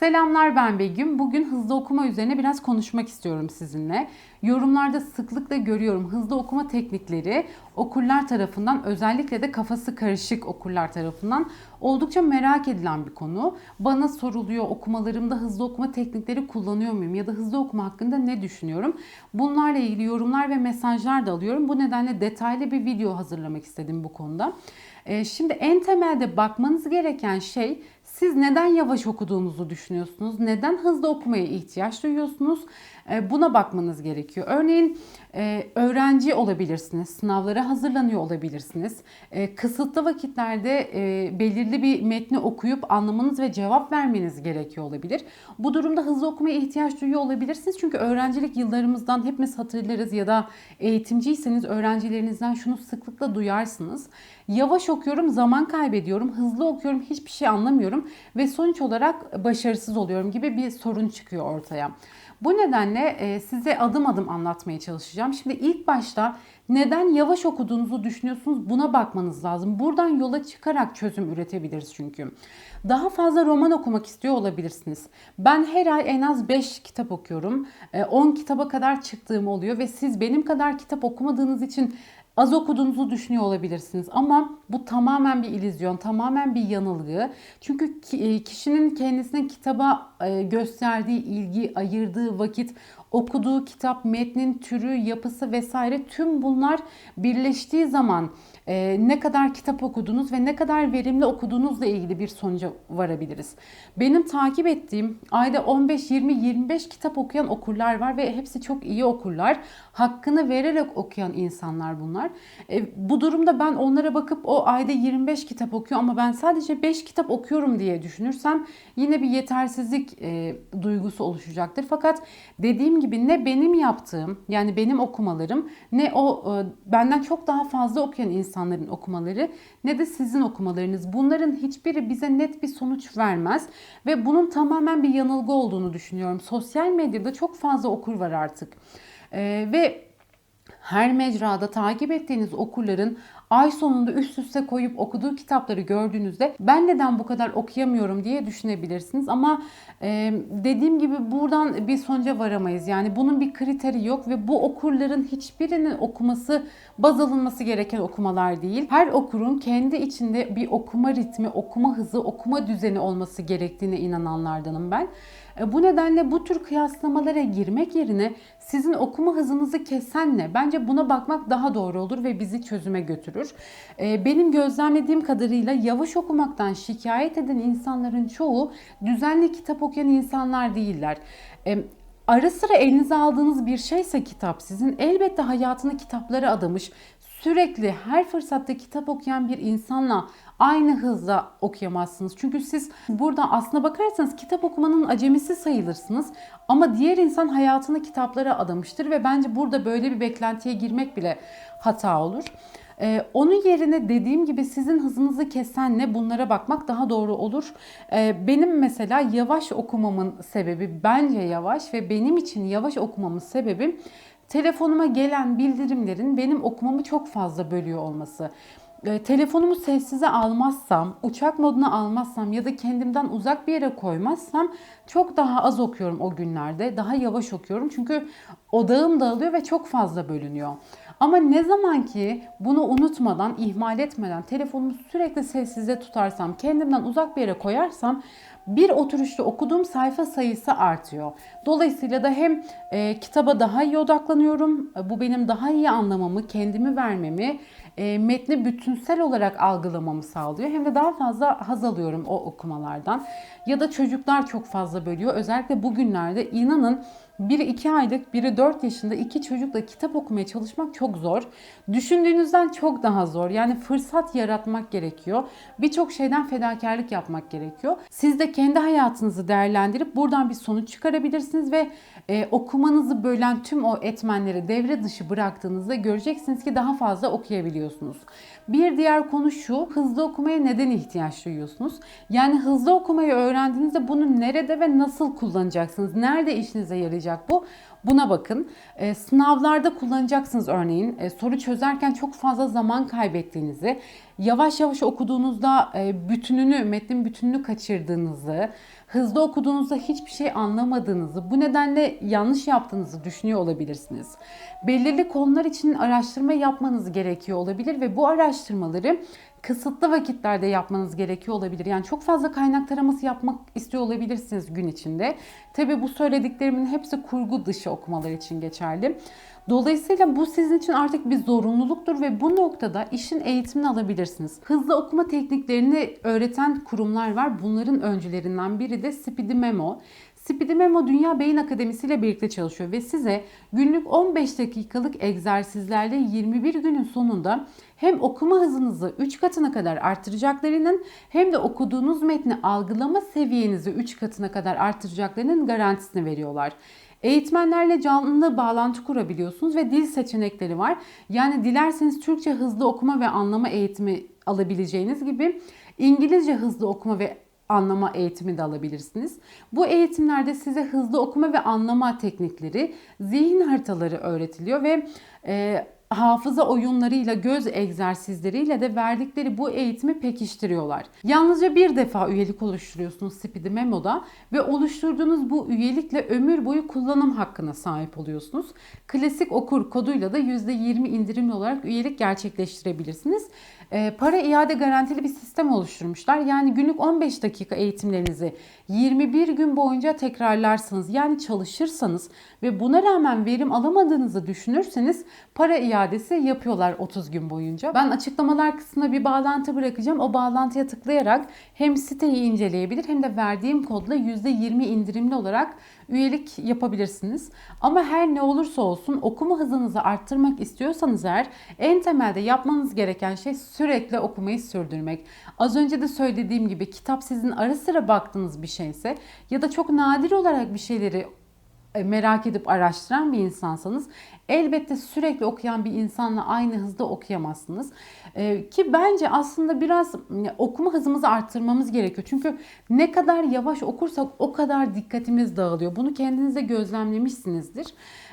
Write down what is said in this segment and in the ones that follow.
Selamlar ben Begüm. Bugün hızlı okuma üzerine biraz konuşmak istiyorum sizinle. Yorumlarda sıklıkla görüyorum hızlı okuma teknikleri okurlar tarafından özellikle de kafası karışık okurlar tarafından oldukça merak edilen bir konu. Bana soruluyor okumalarımda hızlı okuma teknikleri kullanıyor muyum ya da hızlı okuma hakkında ne düşünüyorum? Bunlarla ilgili yorumlar ve mesajlar da alıyorum. Bu nedenle detaylı bir video hazırlamak istedim bu konuda. Ee, Şimdi en temelde bakmanız gereken şey siz neden yavaş okuduğunuzu düşünüyorsunuz? Neden hızlı okumaya ihtiyaç duyuyorsunuz? Ee, Buna bakmanız gerekiyor. Örneğin e, öğrenci olabilirsiniz, sınavlara hazırlanıyor olabilirsiniz. E, Kısıtlı vakitlerde e, belirli bir metni okuyup anlamanız ve cevap vermeniz gerekiyor olabilir. Bu durumda hızlı okumaya ihtiyaç duyuyor olabilirsiniz. Çünkü öğrencilik yıllarımızdan hepimiz hatırlarız ya da eğitimciyseniz öğrencilerinizden şunu sıklıkla duyarsınız. Yavaş okuyorum, zaman kaybediyorum. Hızlı okuyorum, hiçbir şey anlamıyorum ve sonuç olarak başarısız oluyorum gibi bir sorun çıkıyor ortaya. Bu nedenle e, size adım adım anlatmaya çalışacağım. Şimdi ilk başta neden yavaş okuduğunuzu düşünüyorsunuz buna bakmanız lazım. Buradan yola çıkarak çözüm üretebiliriz çünkü. Daha fazla roman okumak istiyor olabilirsiniz. Ben her ay en az 5 kitap okuyorum. E, 10 kitaba kadar çıktığım oluyor ve siz benim kadar kitap okumadığınız için az okuduğunuzu düşünüyor olabilirsiniz ama bu tamamen bir illüzyon, tamamen bir yanılgı. Çünkü e, kişinin kendisine kitaba e, gösterdiği ilgi, ayırdığı vakit, okuduğu kitap, metnin türü, yapısı vesaire tüm bunlar birleştiği zaman e, ne kadar kitap okudunuz ve ne kadar verimli okuduğunuzla ilgili bir sonuca varabiliriz. Benim takip ettiğim ayda 15, 20, 25 kitap okuyan okurlar var ve hepsi çok iyi okurlar. Hakkını vererek okuyan insanlar bunlar. E, bu durumda ben onlara bakıp o ayda 25 kitap okuyor ama ben sadece 5 kitap okuyorum diye düşünürsem yine bir yetersizlik e, duygusu oluşacaktır. Fakat dediğim gibi ne benim yaptığım yani benim okumalarım ne o e, benden çok daha fazla okuyan insanların okumaları ne de sizin okumalarınız. Bunların hiçbiri bize net bir sonuç vermez ve bunun tamamen bir yanılgı olduğunu düşünüyorum. Sosyal medyada çok fazla okur var artık. E, ve her mecrada takip ettiğiniz okurların ay sonunda üst üste koyup okuduğu kitapları gördüğünüzde ben neden bu kadar okuyamıyorum diye düşünebilirsiniz. Ama e, dediğim gibi buradan bir sonuca varamayız. Yani bunun bir kriteri yok ve bu okurların hiçbirinin okuması baz alınması gereken okumalar değil. Her okurun kendi içinde bir okuma ritmi, okuma hızı, okuma düzeni olması gerektiğine inananlardanım ben. E, Bu nedenle bu tür kıyaslamalara girmek yerine sizin okuma hızınızı kesen ne? Bence buna bakmak daha doğru olur ve bizi çözüme götürür. E, Benim gözlemlediğim kadarıyla yavaş okumaktan şikayet eden insanların çoğu düzenli kitap okuyan insanlar değiller. E, Ara sıra elinize aldığınız bir şeyse kitap sizin elbette hayatını kitaplara adamış, sürekli her fırsatta kitap okuyan bir insanla aynı hızla okuyamazsınız. Çünkü siz burada aslına bakarsanız kitap okumanın acemisi sayılırsınız. Ama diğer insan hayatını kitaplara adamıştır ve bence burada böyle bir beklentiye girmek bile hata olur. Ee, onun yerine dediğim gibi sizin hızınızı kesen ne bunlara bakmak daha doğru olur. Ee, benim mesela yavaş okumamın sebebi bence yavaş ve benim için yavaş okumamın sebebi telefonuma gelen bildirimlerin benim okumamı çok fazla bölüyor olması. E, telefonumu sessize almazsam, uçak moduna almazsam ya da kendimden uzak bir yere koymazsam çok daha az okuyorum o günlerde. Daha yavaş okuyorum çünkü odağım dağılıyor ve çok fazla bölünüyor. Ama ne zaman ki bunu unutmadan, ihmal etmeden telefonumu sürekli sessize tutarsam, kendimden uzak bir yere koyarsam bir oturuşta okuduğum sayfa sayısı artıyor. Dolayısıyla da hem e, kitaba daha iyi odaklanıyorum. e, Bu benim daha iyi anlamamı, kendimi vermemi, e, metni bütünsel olarak algılamamı sağlıyor. Hem de daha fazla haz alıyorum o okumalardan. Ya da çocuklar çok fazla bölüyor. Özellikle bugünlerde inanın biri 2 aylık, biri 4 yaşında iki çocukla kitap okumaya çalışmak çok zor. Düşündüğünüzden çok daha zor. Yani fırsat yaratmak gerekiyor. Birçok şeyden fedakarlık yapmak gerekiyor. Siz de kendi hayatınızı değerlendirip buradan bir sonuç çıkarabilirsiniz ve e, okumanızı bölen tüm o etmenleri devre dışı bıraktığınızda göreceksiniz ki daha fazla okuyabiliyorsunuz. Bir diğer konu şu, hızlı okumaya neden ihtiyaç duyuyorsunuz? Yani hızlı okumayı öğrendiğinizde bunu nerede ve nasıl kullanacaksınız? Nerede işinize yarayacak bu? Buna bakın. E, sınavlarda kullanacaksınız örneğin. E, soru çözerken çok fazla zaman kaybettiğinizi, yavaş yavaş okuduğunuzda e, bütününü, metnin bütününü kaçırdığınızı, hızlı okuduğunuzda hiçbir şey anlamadığınızı, bu nedenle yanlış yaptığınızı düşünüyor olabilirsiniz. Belirli konular için araştırma yapmanız gerekiyor olabilir ve bu araştırmaları kısıtlı vakitlerde yapmanız gerekiyor olabilir. Yani çok fazla kaynak taraması yapmak istiyor olabilirsiniz gün içinde. Tabi bu söylediklerimin hepsi kurgu dışı okumalar için geçerli. Dolayısıyla bu sizin için artık bir zorunluluktur ve bu noktada işin eğitimini alabilirsiniz. Hızlı okuma tekniklerini öğreten kurumlar var. Bunların öncülerinden biri de Speedy Memo. Speedy Memo Dünya Beyin Akademisi ile birlikte çalışıyor ve size günlük 15 dakikalık egzersizlerle 21 günün sonunda hem okuma hızınızı 3 katına kadar artıracaklarının hem de okuduğunuz metni algılama seviyenizi 3 katına kadar artıracaklarının garantisini veriyorlar. Eğitmenlerle canlı bağlantı kurabiliyorsunuz ve dil seçenekleri var. Yani dilerseniz Türkçe hızlı okuma ve anlama eğitimi alabileceğiniz gibi İngilizce hızlı okuma ve anlama eğitimi de alabilirsiniz. Bu eğitimlerde size hızlı okuma ve anlama teknikleri, zihin haritaları öğretiliyor ve e, hafıza oyunlarıyla, göz egzersizleriyle de verdikleri bu eğitimi pekiştiriyorlar. Yalnızca bir defa üyelik oluşturuyorsunuz Speedy Memo'da ve oluşturduğunuz bu üyelikle ömür boyu kullanım hakkına sahip oluyorsunuz. Klasik okur koduyla da %20 indirimli olarak üyelik gerçekleştirebilirsiniz. E, para iade garantili bir sistem oluşturmuşlar. Yani günlük 15 dakika eğitimlerinizi 21 gün boyunca tekrarlarsanız yani çalışırsanız ve buna rağmen verim alamadığınızı düşünürseniz para iadesi yapıyorlar 30 gün boyunca. Ben açıklamalar kısmına bir bağlantı bırakacağım. O bağlantıya tıklayarak hem siteyi inceleyebilir hem de verdiğim kodla %20 indirimli olarak üyelik yapabilirsiniz. Ama her ne olursa olsun okuma hızınızı arttırmak istiyorsanız eğer en temelde yapmanız gereken şey sürekli okumayı sürdürmek. Az önce de söylediğim gibi kitap sizin ara sıra baktığınız bir şeyse ya da çok nadir olarak bir şeyleri merak edip araştıran bir insansanız elbette sürekli okuyan bir insanla aynı hızda okuyamazsınız. Ee, ki bence aslında biraz okuma hızımızı arttırmamız gerekiyor. Çünkü ne kadar yavaş okursak o kadar dikkatimiz dağılıyor. Bunu kendinize gözlemlemişsinizdir.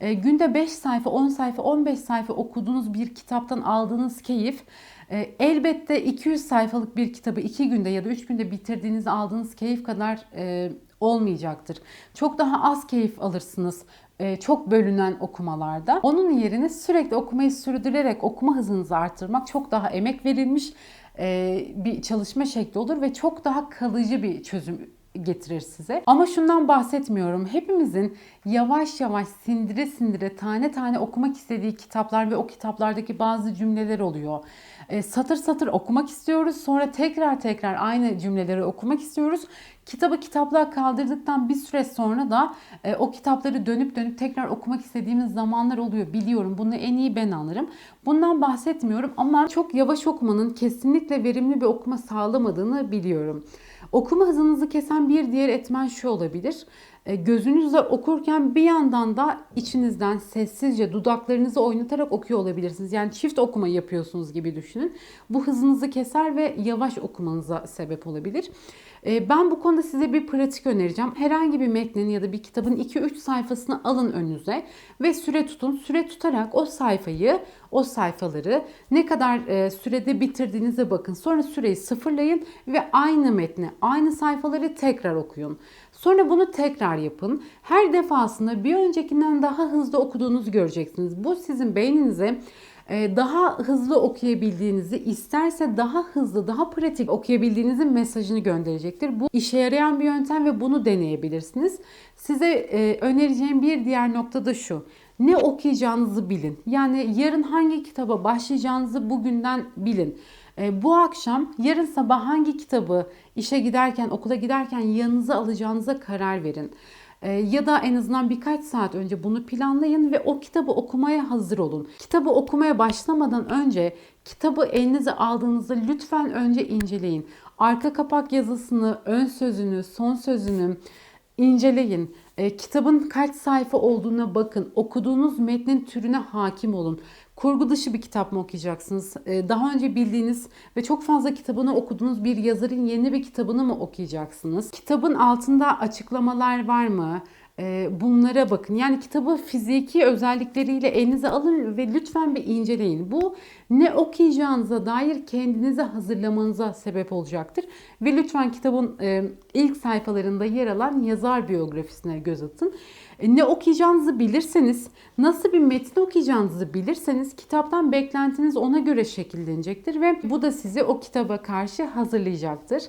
Ee, günde 5 sayfa, 10 sayfa, 15 sayfa okuduğunuz bir kitaptan aldığınız keyif e, elbette 200 sayfalık bir kitabı 2 günde ya da 3 günde bitirdiğiniz aldığınız keyif kadar e, olmayacaktır. Çok daha az keyif alırsınız e, çok bölünen okumalarda. Onun yerine sürekli okumayı sürdürerek okuma hızınızı arttırmak çok daha emek verilmiş e, bir çalışma şekli olur ve çok daha kalıcı bir çözüm getirir size. Ama şundan bahsetmiyorum. Hepimizin yavaş yavaş sindire sindire tane tane okumak istediği kitaplar ve o kitaplardaki bazı cümleler oluyor. E, satır satır okumak istiyoruz. Sonra tekrar tekrar aynı cümleleri okumak istiyoruz. Kitabı kitaplığa kaldırdıktan bir süre sonra da e, o kitapları dönüp dönüp tekrar okumak istediğimiz zamanlar oluyor. Biliyorum bunu en iyi ben anlarım. Bundan bahsetmiyorum ama çok yavaş okumanın kesinlikle verimli bir okuma sağlamadığını biliyorum. Okuma hızınızı kesen bir diğer etmen şu olabilir. E, gözünüzle okurken bir yandan da içinizden sessizce dudaklarınızı oynatarak okuyor olabilirsiniz. Yani çift okuma yapıyorsunuz gibi düşünün. Bu hızınızı keser ve yavaş okumanıza sebep olabilir. E, ben bu konuda size bir pratik önereceğim. Herhangi bir metnin ya da bir kitabın 2-3 sayfasını alın önünüze ve süre tutun. Süre tutarak o sayfayı, o sayfaları ne kadar e, sürede bitirdiğinize bakın. Sonra süreyi sıfırlayın ve aynı metni, aynı sayfaları tekrar okuyun. Sonra bunu tekrar yapın. Her defasında bir öncekinden daha hızlı okuduğunuzu göreceksiniz. Bu sizin beyninize e, daha hızlı okuyabildiğinizi, isterse daha hızlı, daha pratik okuyabildiğinizin mesajını gönderecektir. Bu işe yarayan bir yöntem ve bunu deneyebilirsiniz. Size e, önereceğim bir diğer nokta da şu. Ne okuyacağınızı bilin. Yani yarın hangi kitaba başlayacağınızı bugünden bilin. E, bu akşam yarın sabah hangi kitabı işe giderken, okula giderken yanınıza alacağınıza karar verin. E, ya da en azından birkaç saat önce bunu planlayın ve o kitabı okumaya hazır olun. Kitabı okumaya başlamadan önce kitabı elinize aldığınızda lütfen önce inceleyin. Arka kapak yazısını, ön sözünü, son sözünü inceleyin. E, kitabın kaç sayfa olduğuna bakın. Okuduğunuz metnin türüne hakim olun. Kurgu dışı bir kitap mı okuyacaksınız? E, daha önce bildiğiniz ve çok fazla kitabını okuduğunuz bir yazarın yeni bir kitabını mı okuyacaksınız? Kitabın altında açıklamalar var mı? E, bunlara bakın. Yani kitabı fiziki özellikleriyle elinize alın ve lütfen bir inceleyin. Bu ne okuyacağınıza dair kendinize hazırlamanıza sebep olacaktır. Ve lütfen kitabın e, ilk sayfalarında yer alan yazar biyografisine göz atın. E, Ne okuyacağınızı bilirseniz, nasıl bir metni okuyacağınızı bilirseniz kitaptan beklentiniz ona göre şekillenecektir ve bu da sizi o kitaba karşı hazırlayacaktır.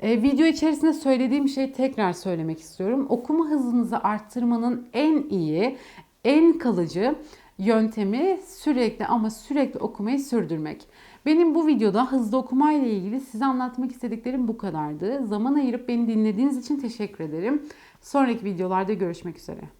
E, video içerisinde söylediğim şeyi tekrar söylemek istiyorum. Okuma hızınızı arttırmanın en iyi, en kalıcı yöntemi sürekli ama sürekli okumayı sürdürmek. Benim bu videoda hızlı okuma ile ilgili size anlatmak istediklerim bu kadardı. Zaman ayırıp beni dinlediğiniz için teşekkür ederim. Sonraki videolarda görüşmek üzere.